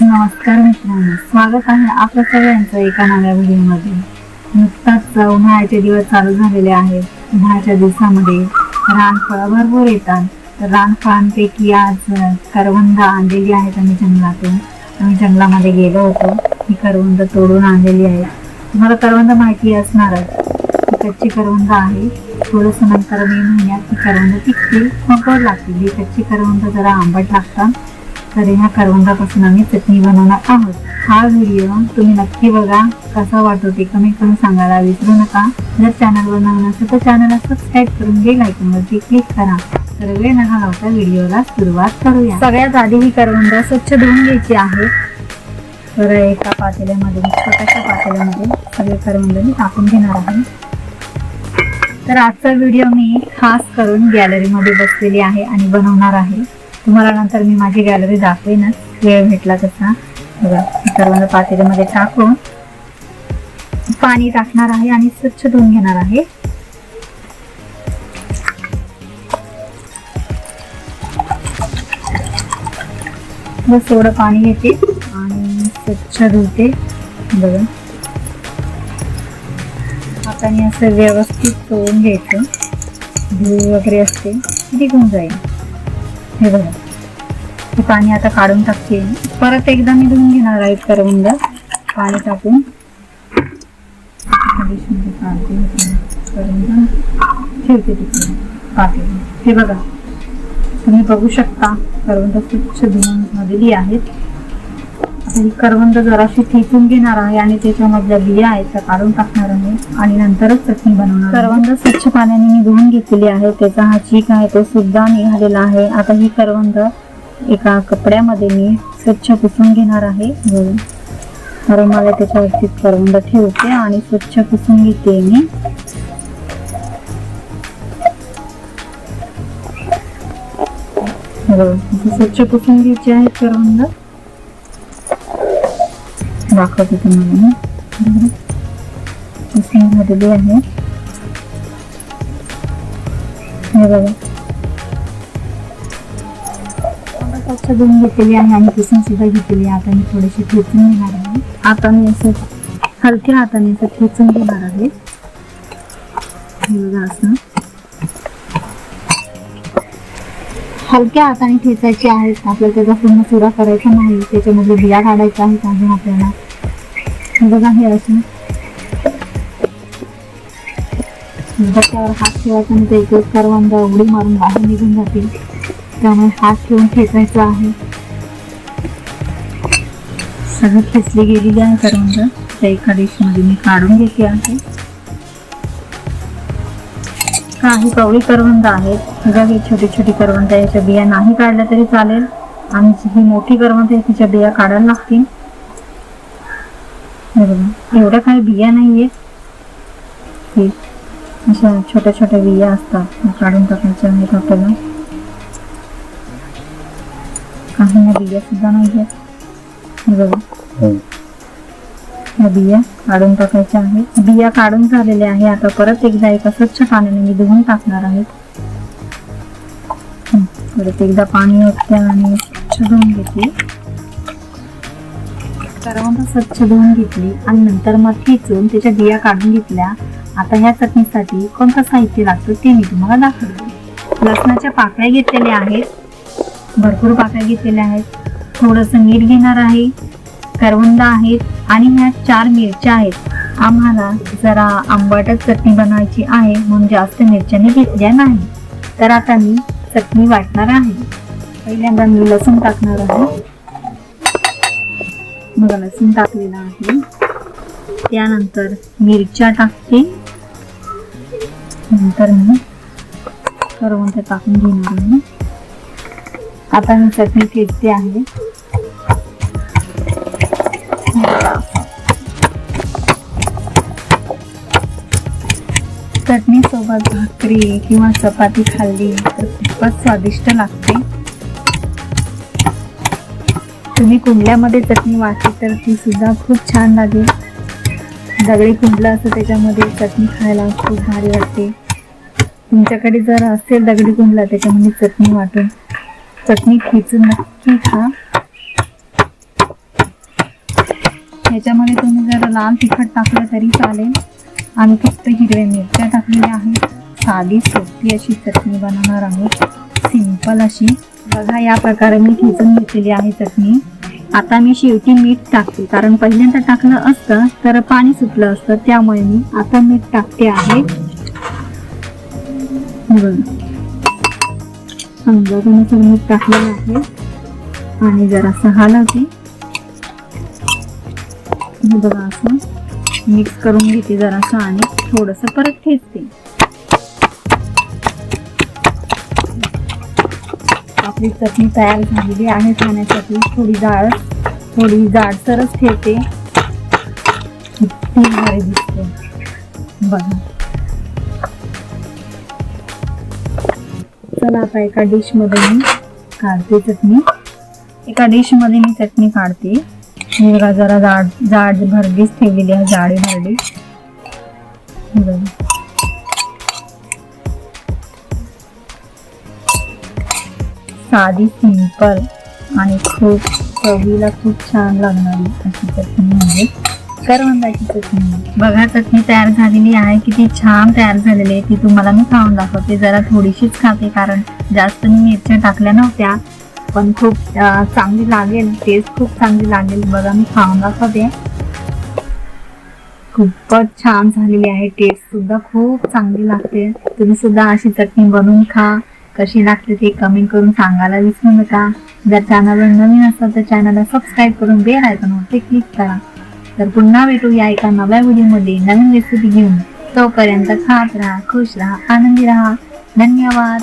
नमस्कार मित्रांनो. स्वागत आहे आपल्या सगळ्यांचं एका नव्या व्हिडिओमध्ये. नुकताच उन्हाळ्याचे दिवस चालू झालेले आहेत. उन्हाळ्याच्या दिवसामध्ये रानफळं भरपूर येतात. तर रानफळांपैकी आज करवंद आणलेली आहेत आम्ही जंगलातून. आम्ही जंगलामध्ये गेलो होतो. ही करवंद तोडून आणलेली आहे तुम्हाला करवंद माहिती असणारच. कच्ची करवंद आहे. थोडस नंतर मे महिन्यात ही करवंद पिकतील मग गोड लागतील. ही कच्ची करवंद जरा आंबट लागतात. तर ह्या करवंदापासून आम्ही चटणी बनवणार आहोत. हा व्हिडिओ तुम्ही नक्की बघा कसा वाटतो ते कमेंट करून सांगायला विसरू नका. जर चॅनलवर नवीन असेल तर चॅनलला सबस्क्राईब करून बेल आयकॉनवरती क्लिक करा. तर वेळ न घालवता व्हिडिओला सुरुवात करूया. सगळ्यात आधी ही करवंदा स्वच्छ धुवून घ्यायची आहे. तर एका पातेल्यामध्ये छोट्याशा पातेल्यामध्ये सगळे करवंद मी टाकून घेणार आहे. तर आजचा व्हिडिओ मी खास करून गॅलरीमध्ये बसलेली आहे आणि बनवणार आहे. तुम्हाला नंतर मी माझी गॅलरी दाखवेनच वेळ भेटला तसा. बघा सर्वांना पातेल्यामध्ये टाकून पाणी टाकणार आहे आणि स्वच्छ धुवून घेणार आहे. बस थोडं पाणी घेते आणि स्वच्छ धुते. बघा. हाताने असं व्यवस्थित चोळून घ्यायचं धूळ वगैरे असते निघून जाईल. हे बघा. हे पाणी आता काढून टाकते. परत एकदा मी धुवून घेणार आहे करवंद. पाणी टाकून. ठेवते तिकडे. पाते हे बघा. तुम्ही बघू शकता करवंद स्वच्छ धुवून दिली आहेत. करवंद जराशी ठेचून घेणार आहे आणि त्याच्यामधल्या बिया आहेत त्या काढून टाकणार आहे आणि नंतरच चटणी बनवणार करवंद स्वच्छ पाण्याने मी धुवून घेतलेली आहे. त्याचा हा चीक आहे तो सुद्धा निघालेला आहे. आता ही करवंद एका कपड्यामध्ये मी स्वच्छ पुसून घेणार आहे. रुमाला मला त्याच्यावरती करवंद ठेवते आणि स्वच्छ पुसून घेते मी. स्वच्छ पुसून घ्यायची आहे करवंद. दाखवते तुम्हाला. मी पुसून झालेली आहे. हे बघा. स्वच्छ धुवून घेतलेली आहे आणि पुसून सुद्धा घेतलेली आहे. आता मी थोडीशी ठेचून घेणार आहे. आता मी असं हलक्या हाताने असं ठेचून घेणार आहे. हे बघा असं. हलक्या हाताने ठेचायची आहेत आपल्याला त्याचा पूर्ण चुरा करायचा नाही. त्याच्यामध्ये बिया काढायच्या आहेत अजून आपल्याला बघा हे असं. त्यावर हात ठेवायचा आणि ते एक सर्वांना उडी मारून बाहेर निघून जातील. त्यामुळे हात ठेवून खेचायचं आहे. सगळं खेचली गेलेली आहे करवंद त्या एका डिशमध्ये मी काढून घेते आहे. काही कवळी करवंद आहेत. बघा ही छोटी छोटी करवंद याच्या बिया नाही काढल्या तरी चालेल. आणि जी ही मोठी करवंद आहे तिच्या बिया काढायला लागतील. बघा. एवढ्या काही बिया नाहीये. अशा छोट्या छोट्या बिया असतात. काढून टाकायच्या आहेत आपल्याला. काही ना बिया सुद्धा नाही आहेत हे बघा. या बिया काढून टाकायच्या आहेत. बिया काढून झालेल्या आहे आता परत एकदा एका स्वच्छ पाण्याने मी धुवून टाकणार आहे. हं, परत एकदा पाणी ओतते आणि स्वच्छ धुवून घेतली करवंद स्वच्छ धुवून घेतली आणि नंतर मग ठेचून त्याच्या बिया काढून घेतल्या. आता ह्या चटणीसाठी कोणतं साहित्य लागतं ते मी तुम्हाला दाखवते. लसणाच्या पाकळ्या घेतलेल्या आहेत. भरपूर पाकळ्या घेतलेल्या आहेत. थोडंसं मीठ घेणार आहे. करवंद आहेत आणि ह्या चार मिरच्या आहेत. आम्हाला जरा आंबटच चटणी बनवायची आहे म्हणून जास्त मिरच्याने घेतल्या नाही. तर आता मी चटणी वाटणार आहे. पहिल्यांदा मी लसूण टाकणार आहे. बघा लसूण टाकलेला आहे. त्यानंतर मिरच्या टाकते. नंतर मी करवंद टाकून घेणार आहे. आता मी चटणी ठेचते आहे. चटणीसोबत भाकरी किंवा चपाती खाल्ली तर खूपच स्वादिष्ट लागते. तुम्ही कुंडल्यामध्ये चटणी वाटली तर ती सुद्धा खूप छान लागेल. दगडी कुंडलं असं त्याच्यामध्ये चटणी खायला खूप भारी वाटते. तुमच्याकडे जर असेल दगडी कुंडला त्याच्यामध्ये चटणी वाटून. चटणी खिचून नक्की खा. याच्यामध्ये तुम्ही जर लाल तिखट टाकलं तरी चालेल. आणि फक्त हिरव्या मिरच्या टाकलेल्या आहेत. साधी सोपी अशी चटणी बनवणार आहोत. सिंपल अशी. बघा या प्रकारे मी ठेचून घेतलेली आहे चटणी. आता मी शेवटी मीठ टाकते कारण पहिल्यांदा टाकलं असतं तर पाणी सुटलं असतं त्यामुळे मी आता मीठ टाकते आहे. अंदाजानुसार मीठ टाकलेलं आहे. आणि जरासं हलवते बघा असं मिक्स करून घेते जरासं आणि थोडंसं परत ठेचते. आपली चटणी तयार झालेली आहे. खाण्यासाठी थोडी जाड थोडी जाडसरच ठेवते. ती भारी दिसते. बघा. चला आता एका डिशमध्ये मी काढते चटणी. एका डिशमध्ये मी चटणी काढते. बघा जरा जाड जाड भरडीच ठेवलेली आहे जाडी भरडी बघा. साधी सिंपल आणि खूप चवीला खूप छान लागणारी अशी चटणी म्हणजे करवंदाची चटणी. बघा चटणी तयार झालेली आहे. किती छान तयार झालेली आहे. ती तुम्हाला मी खाऊन दाखवते. जरा थोडीशीच खाते कारण जास्त मी मिरच्या टाकल्या नव्हत्या. पण खूप चांगली लागेल. टेस्ट खूप चांगली लागेल. बघा मी खाऊन दाखवते. खूपच छान झालेली आहे. टेस्ट सुद्धा खूप चांगली लागते. तुम्ही सुद्धा अशी चटणी बनवून खा. कशी लागते ते कमेंट करून सांगायला विसरू नका. जर चॅनलवर नवीन असाल तर चॅनलला सबस्क्राईब करून बेल आयकॉनवरती क्लिक करा. तर पुन्हा भेटूया एका नव्या व्हिडिओमध्ये नवीन रेसिपी घेऊन. तोपर्यंत खात राहा खुश राहा आनंदी राहा. धन्यवाद.